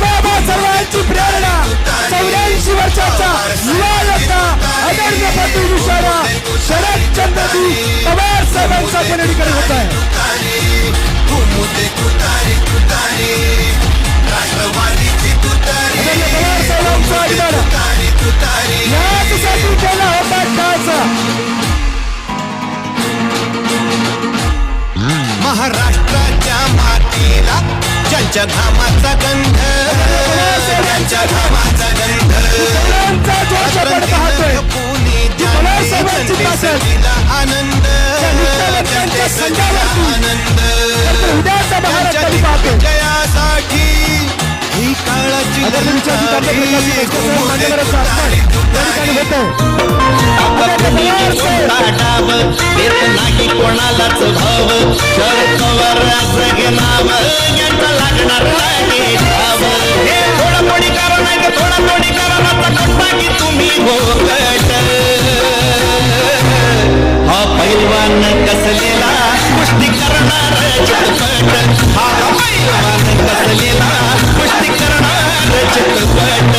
बाबा सर्वांची प्रेरणा चौऱ्याऐंशी वर्षाचा युवा योद्धा आदरणीय शरदचंद्रजी पवार साहेबांचा पुनरीकरण होत. आहे ज्यांच्या घामाचा गंध. ज्यांच्या घामाचा गंध. आनंद आनंद. उद्याचा भारत त्यांच्या कधी पाहतोय? जयासाठी ही काळाची कोणालाच भाव. शरद पवार असं नाव करणार लागणार नाही ठाव हे थोडं थोडी करा नाही तर थोडं थोडी करा माझा कट्टा की तुम्ही भोकट हा पैलवान कसलेला कुस्ती करणार चटपट. हा पैलवान कसलेला कुस्ती करणार चितपट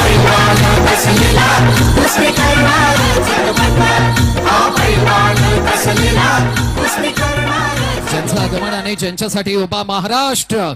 पैलवान कसलेला कुस्ती करणार चटपट. हा पैलवान कसलेला कुस्ती करणार ज्यांचं आगमन आणि ज्यांच्यासाठी उभा महाराष्ट्र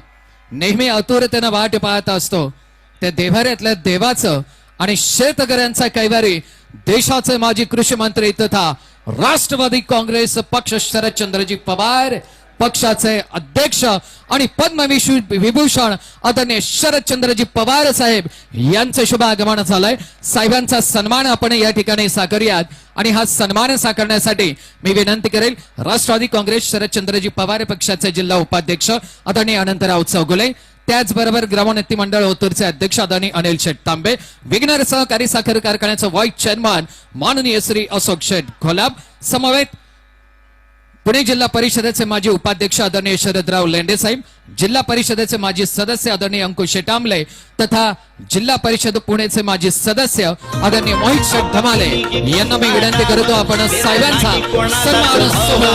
नेहमी आतुरतेनं वाट पाहत असतो. त्या देभाऱ्यातल्या देवाचं आणि शेतकऱ्यांचा कैवारी देशाचे माजी कृषी मंत्री तथा राष्ट्रवादी काँग्रेस पक्ष शरदचंद्रजी पवार पक्षाचे अध्यक्ष आणि पद्मविभूषण विभूषण आदरणीय शरदचंद्रजी पवार साहेब यांचे शुभ आगमन झालंय. साहेबांचा सन्मान आपण या ठिकाणी साकरूयात. आणि हा सन्मान साकारण्यासाठी मी विनंती करेल राष्ट्रवादी काँग्रेस शरदचंद्रजी पवार पक्षाचे जिल्हा उपाध्यक्ष आदरणीय अनंतराव चौगुले त्याचबरोबर ग्रामोन्नती मंडळ ओतूरचे अध्यक्ष आदरणीय अनिल शेठ तांबे विघ्नर सहकारी साखर कारखान्याचं व्हाईस चेअरमन माननीय श्री अशोक शेठ घोलाब समवेत पुणे जिल्हा परिषदेचे माजी उपाध्यक्ष आदरणीय शरदराव लेंडे साहेब जिल्हा परिषदेचे माजी सदस्य आदरणीय अंकुश शेटांबले तथा जिल्हा परिषद पुणेचे माजी सदस्य आदरणीय मोहित शेठ धमाले यांना मी विनंती करतो आपण साहेबांचा सन्मान सोहळा